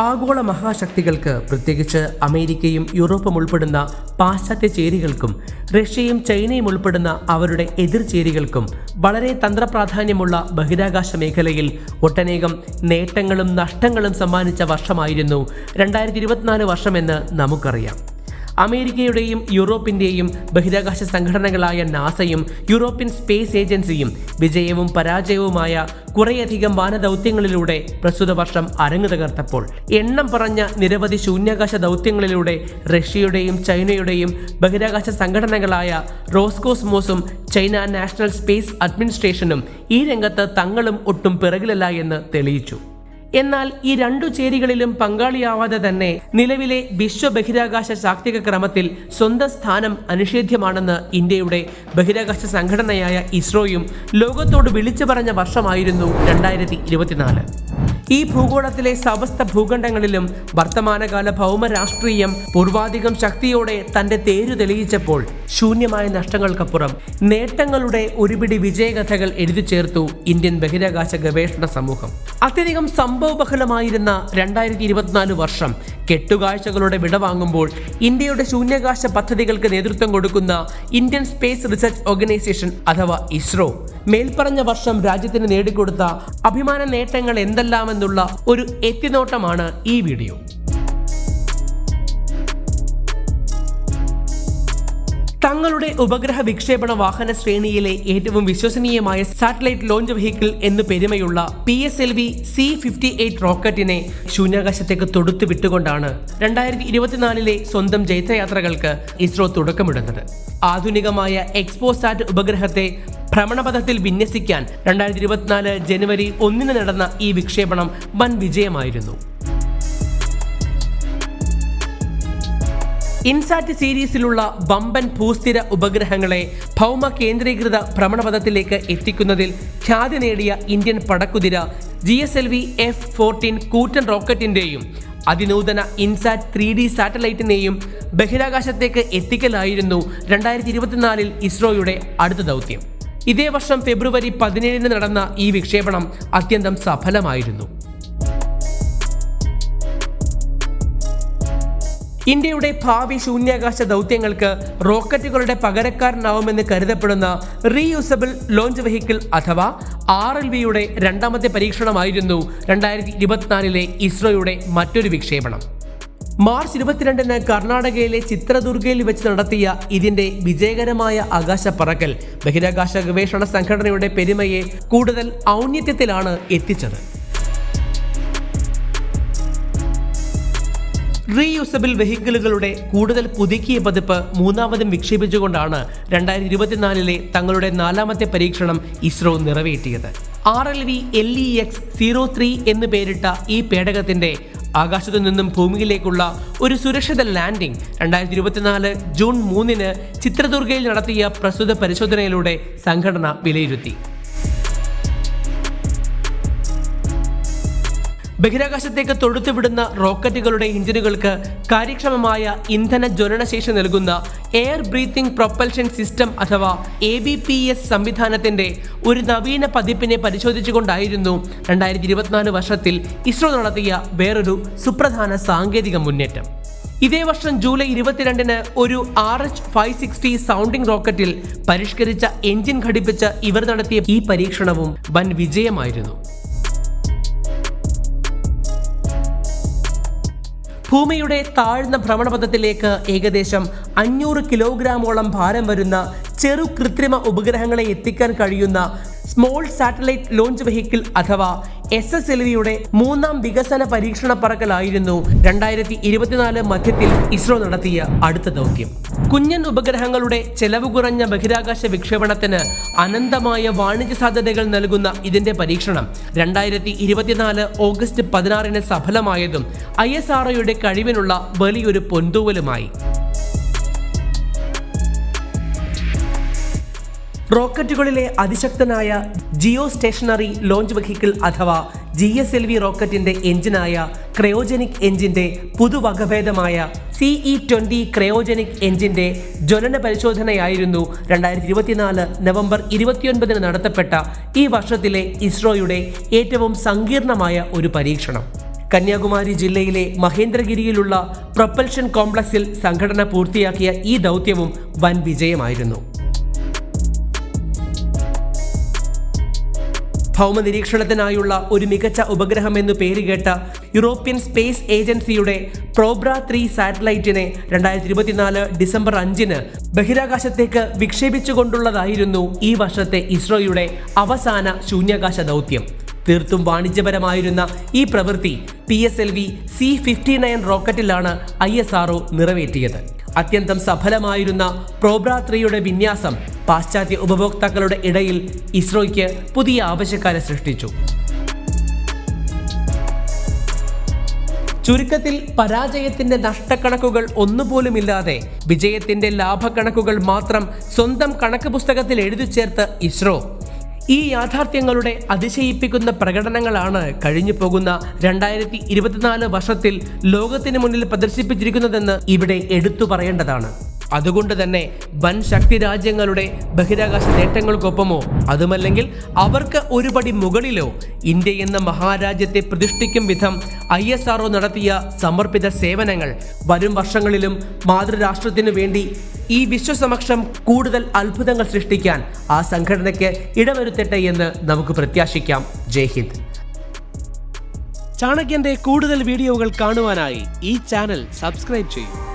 ആഗോള മഹാശക്തികൾക്ക് പ്രത്യേകിച്ച് അമേരിക്കയും യൂറോപ്പും ഉൾപ്പെടുന്ന പാശ്ചാത്യ ചേരികൾക്കും റഷ്യയും ചൈനയും ഉൾപ്പെടുന്ന അവരുടെ എതിർചേരികൾക്കും വളരെ തന്ത്രപ്രാധാന്യമുള്ള ബഹിരാകാശ മേഖലയിൽ ഒട്ടനേകം നേട്ടങ്ങളും നഷ്ടങ്ങളും സമ്മാനിച്ച വർഷമായിരുന്നു രണ്ടായിരത്തി ഇരുപത്തിനാല് വർഷമെന്ന് നമുക്കറിയാം. അമേരിക്കയുടെയും യൂറോപ്പിന്റെയും ബഹിരാകാശ സംഘടനകളായ നാസയും യൂറോപ്യൻ സ്പേസ് ഏജൻസിയും വിജയവും പരാജയവുമായ കുറേയധികം വാനദൗത്യങ്ങളിലൂടെ പ്രസ്തുത വർഷം അരങ്ങു തകർത്തപ്പോൾ എണ്ണം പറഞ്ഞ നിരവധി ശൂന്യാകാശ ദൗത്യങ്ങളിലൂടെ റഷ്യയുടെയും ചൈനയുടെയും ബഹിരാകാശ സംഘടനകളായ റോസ്കോസ്മോസും ചൈന നാഷണൽ സ്പേസ് അഡ്മിനിസ്ട്രേഷനും ഈ രംഗത്ത് തങ്ങളും ഒട്ടും പിറകിലല്ല എന്ന് തെളിയിച്ചു. എന്നാൽ ഈ രണ്ടു ചേരികളിലും പങ്കാളിയാവാതെ തന്നെ നിലവിലെ വിശ്വ ബഹിരാകാശ ശാക്തിക ക്രമത്തിൽ സ്വന്തം സ്ഥാനം അനിഷേധ്യമാണെന്ന് ഇന്ത്യയുടെ ബഹിരാകാശ സംഘടനയായ ഇസ്രോയും ലോകത്തോട് വിളിച്ചു പറഞ്ഞ വർഷമായിരുന്നു രണ്ടായിരത്തി ഈ ഭൂഗോളത്തിലെ സമസ്ത ഭൂഖണ്ഡങ്ങളിലും വർത്തമാനകാല ഭൗമ രാഷ്ട്രീയം പൂർവാധികം ശക്തിയോടെ തന്റെ തേരു തെളിയിച്ചപ്പോൾ ശൂന്യമായ നഷ്ടങ്ങൾക്കപ്പുറം നേട്ടങ്ങളുടെ ഒരുപിടി വിജയകഥകൾ എഴുതി ചേർത്തു ഇന്ത്യൻ ബഹിരാകാശ ഗവേഷണ സമൂഹം. അത്യധികം സംഭവബഹലമായിരുന്ന രണ്ടായിരത്തി ഇരുപത്തിനാല് വർഷം കെട്ടുകാഴ്ചകളുടെ വിടവാങ്ങുമ്പോൾ ഇന്ത്യയുടെ ശൂന്യാകാശ പദ്ധതികൾക്ക് നേതൃത്വം കൊടുക്കുന്ന ഇന്ത്യൻ സ്പേസ് റിസർച്ച് ഓർഗനൈസേഷൻ അഥവാ ഇസ്രോ മേൽപ്പറഞ്ഞ വർഷം രാജ്യത്തിന് നേടിക്കൊടുത്ത അഭിമാന നേട്ടങ്ങൾ എന്തെല്ലാമെന്നുള്ള ഒരു എത്തിനോട്ടമാണ് ഈ വീഡിയോ. തങ്ങളുടെ ഉപഗ്രഹ വിക്ഷേപണ വാഹന ശ്രേണിയിലെ ഏറ്റവും വിശ്വസനീയമായ സാറ്റലൈറ്റ് ലോഞ്ച് വെഹിക്കിൾ എന്ന് പെരുമയുള്ള P S L V C fifty eight റോക്കറ്റിനെ ശൂന്യാകാശത്തേക്ക് തൊടുത്തു വിട്ടുകൊണ്ടാണ് രണ്ടായിരത്തി ഇരുപത്തിനാലിലെ സ്വന്തം ജൈത്രയാത്രകൾക്ക് ഇസ്രോ തുടക്കമിടുന്നത്. ആധുനികമായ എക്സ്പോസാറ്റ് ഉപഗ്രഹത്തെ ഭ്രമണപഥത്തിൽ വിന്യസിക്കാൻ രണ്ടായിരത്തി ഇരുപത്തിനാല് ജനുവരി ഒന്നിന് നടന്ന ഈ വിക്ഷേപണം വൻ വിജയമായിരുന്നു. ഇൻസാറ്റ് സീരീസിലുള്ള ബമ്പൻ ഭൂസ്ഥിര ഉപഗ്രഹങ്ങളെ ഭൗമ കേന്ദ്രീകൃത ഭ്രമണപഥത്തിലേക്ക് എത്തിക്കുന്നതിൽ ഖ്യാതി നേടിയ Indian പടക്കുതിര G S L V F fourteen കൂറ്റൻ റോക്കറ്റിന്റെയും അതിനൂതന ഇൻസാറ്റ് ത്രീ ഡി സാറ്റലൈറ്റിനെയും ബഹിരാകാശത്തേക്ക് എത്തിക്കലായിരുന്നു രണ്ടായിരത്തി ഇരുപത്തിനാലിൽ ഇസ്രോയുടെ അടുത്ത ദൗത്യം. ഇതേ വർഷം ഫെബ്രുവരി പതിനേഴിന് നടന്ന ഈ വിക്ഷേപണം അത്യന്തം സഫലമായിരുന്നു. ഇന്ത്യയുടെ ഭാവി ശൂന്യാകാശ ദൗത്യങ്ങൾക്ക് റോക്കറ്റുകളുടെ പകരക്കാരനാവുമെന്ന് കരുതപ്പെടുന്ന റീയൂസബിൾ ലോഞ്ച് വെഹിക്കിൾ അഥവാ ആർ എൽ വിയുടെ രണ്ടാമത്തെ പരീക്ഷണമായിരുന്നു രണ്ടായിരത്തി ഇരുപത്തിനാലിലെ ഇസ്രോയുടെ മറ്റൊരു വിക്ഷേപണം. മാർച്ച് ഇരുപത്തിരണ്ടിന് കർണാടകയിലെ ചിത്രദുർഗയിൽ വെച്ച് നടത്തിയ ഇതിന്റെ വിജയകരമായ ആകാശ പറക്കൽ ബഹിരാകാശ ഗവേഷണ സംഘടനയുടെ പെരുമയെ കൂടുതൽ ഔന്നത്യത്തിലാണ് എത്തിച്ചത്. റീയൂസബിൾ വെഹിക്കിളുകളുടെ കൂടുതൽ പുതുക്കിയ പതിപ്പ് മൂന്നാമതും വിക്ഷേപിച്ചുകൊണ്ടാണ് രണ്ടായിരത്തി ഇരുപത്തിനാലിലെ തങ്ങളുടെ നാലാമത്തെ പരീക്ഷണം ISRO നിറവേറ്റിയത്. R L V L E X zero three എന്ന് പേരിട്ട ഈ പേടകത്തിന്റെ ആകാശത്തു നിന്നും ഭൂമിയിലേക്കുള്ള ഒരു സുരക്ഷിത ലാൻഡിംഗ് രണ്ടായിരത്തി ഇരുപത്തിനാല് ജൂൺ മൂന്നിന് ചിത്രദുർഗയിൽ നടത്തിയ പ്രസ്തുത പരിശോധനയിലൂടെ സംഘടന വിലയിരുത്തി. ബഹിരാകാശത്തേക്ക് തൊടുത്തുവിടുന്ന റോക്കറ്റുകളുടെ എഞ്ചിനുകൾക്ക് കാര്യക്ഷമമായ ഇന്ധന ജ്വലനശേഷി നൽകുന്ന എയർ ബ്രീത്തിംഗ് പ്രൊപ്പൽഷൻ സിസ്റ്റം അഥവാ എ ബി പി എസ് സംവിധാനത്തിന്റെ ഒരു നവീന പതിപ്പിനെ പരിശോധിച്ചുകൊണ്ടായിരുന്നു രണ്ടായിരത്തി ഇരുപത്തിനാല് വർഷത്തിൽ ഇസ്രോ നടത്തിയ വേറൊരു സുപ്രധാന സാങ്കേതിക മുന്നേറ്റം. ഇതേ വർഷം ജൂലൈ ഇരുപത്തിരണ്ടിന് ഒരു R H five sixty sounding റോക്കറ്റിൽ പരിഷ്കരിച്ച എഞ്ചിൻ ഘടിപ്പിച്ച് ഇവർ നടത്തിയ ഈ പരീക്ഷണവും വൻ വിജയമായിരുന്നു. ഭൂമിയുടെ താഴ്ന്ന ഭ്രമണപഥത്തിലേക്ക് ഏകദേശം അഞ്ഞൂറ് കിലോഗ്രാമോളം ഭാരം വരുന്ന ചെറു കൃത്രിമ ഉപഗ്രഹങ്ങളെ എത്തിക്കാൻ കഴിയുന്ന സ്മോൾ സാറ്റലൈറ്റ് ലോഞ്ച് വെഹിക്കിൾ അഥവാ എസ് എസ് എൽ വിയുടെ മൂന്നാം വികസന പരീക്ഷണ പറക്കലായിരുന്നു രണ്ടായിരത്തി ഇരുപത്തിനാല് മധ്യത്തിൽ ഇസ്രോ നടത്തിയ അടുത്ത ദൗത്യം. കുഞ്ഞൻ ഉപഗ്രഹങ്ങളുടെ ചെലവ് കുറഞ്ഞ ബഹിരാകാശ വിക്ഷേപണത്തിന് അനന്തമായ വാണിജ്യ സാധ്യതകൾ നൽകുന്ന ഇതിന്റെ പരീക്ഷണം രണ്ടായിരത്തി ഇരുപത്തിനാല് ഓഗസ്റ്റ് പതിനാറിന് സഫലമായതും ഐ എസ് കഴിവിനുള്ള വലിയൊരു പൊന്തൂവലുമായി. റോക്കറ്റുകളിലെ അതിശക്തനായ ജിയോ സ്റ്റേഷനറി ലോഞ്ച് വെഹിക്കിൾ അഥവാ ജി എസ് എൽ വി റോക്കറ്റിന്റെ എഞ്ചിനായ ക്രയോജനിക് എഞ്ചിന്റെ പുതുവകഭേദമായ സിഇ ട്വന്റി ക്രയോജനിക് എഞ്ചിന്റെ ജ്വലന പരിശോധനയായിരുന്നു രണ്ടായിരത്തി ഇരുപത്തിനാല് നവംബർ ഇരുപത്തിയൊൻപതിന് നടത്തപ്പെട്ട ഈ വർഷത്തിലെ ഇസ്രോയുടെ ഏറ്റവും സങ്കീർണമായ ഒരു പരീക്ഷണം. കന്യാകുമാരി ജില്ലയിലെ മഹേന്ദ്രഗിരിയിലുള്ള പ്രൊപ്പൽഷൻ കോംപ്ലക്സിൽ സംഘടന പൂർത്തിയാക്കിയ ഈ ദൗത്യവും വൻ വിജയമായിരുന്നു. ഭൗമനിരീക്ഷണത്തിനായുള്ള ഒരു മികച്ച ഉപഗ്രഹം പേരുകേട്ട യൂറോപ്യൻ സ്പേസ് ഏജൻസിയുടെ പ്രോബ്ര ത്രീ സാറ്റലൈറ്റിനെ രണ്ടായിരത്തി ഇരുപത്തിനാല് ഡിസംബർ അഞ്ചിന് ബഹിരാകാശത്തേക്ക് വിക്ഷേപിച്ചുകൊണ്ടുള്ളതായിരുന്നു ഈ വർഷത്തെ ഇസ്രോയുടെ അവസാന ശൂന്യാകാശ ദൗത്യം. തീർത്തും വാണിജ്യപരമായിരുന്ന ഈ പ്രവൃത്തി P S L V C fifty nine റോക്കറ്റിലാണ് I S R നിറവേറ്റിയത്. അത്യന്തം സഫലമായിരുന്ന പ്രോബ്ര ത്രീയുടെ വിന്യാസം പാശ്ചാത്യ ഉപഭോക്താക്കളുടെ ഇടയിൽ ഇസ്രോയ്ക്ക് പുതിയ ആവശ്യക്കാരെ സൃഷ്ടിച്ചു. ചുരുക്കത്തിൽ പരാജയത്തിന്റെ നഷ്ടക്കണക്കുകൾ ഒന്നുപോലുമില്ലാതെ വിജയത്തിന്റെ ലാഭക്കണക്കുകൾ മാത്രം സ്വന്തം കണക്ക് പുസ്തകത്തിൽ എഴുതി ചേർത്ത് ഇസ്രോ ഈ യാഥാർത്ഥ്യങ്ങളുടെ അതിശയിപ്പിക്കുന്ന പ്രകടനങ്ങളാണ് കഴിഞ്ഞു പോകുന്ന രണ്ടായിരത്തി ഇരുപത്തിനാല് വർഷത്തിൽ ലോകത്തിന് മുന്നിൽ പ്രദർശിപ്പിച്ചിരിക്കുന്നതെന്ന് ഇവിടെ എടുത്തു പറയേണ്ടതാണ്. അതുകൊണ്ട് തന്നെ വൻ ശക്തി രാജ്യങ്ങളുടെ ബഹിരാകാശ നേട്ടങ്ങൾക്കൊപ്പമോ? അതുമല്ലെങ്കിൽ അവർക്ക് ഒരുപടി മുകളിലോ? ഇന്ത്യ എന്ന മഹാരാജ്യത്തെ പ്രതിഷ്ഠിക്കും വിധം ഐ എസ് ആർഒ നടത്തിയ സമർപ്പിത സേവനങ്ങൾ വരും വർഷങ്ങളിലും മാതൃരാഷ്ട്രത്തിനു വേണ്ടി ഈ വിശ്വസമക്ഷം കൂടുതൽ അത്ഭുതങ്ങൾ സൃഷ്ടിക്കാൻ ആ സംഘടനയ്ക്ക് ഇടവരുത്തട്ടെ എന്ന് നമുക്ക് പ്രത്യാശിക്കാം. ജയ് ഹിന്ദ്. ചാണക്യന്റെ കൂടുതൽ വീഡിയോകൾ കാണുവാനായി ഈ ചാനൽ സബ്സ്ക്രൈബ് ചെയ്യൂ.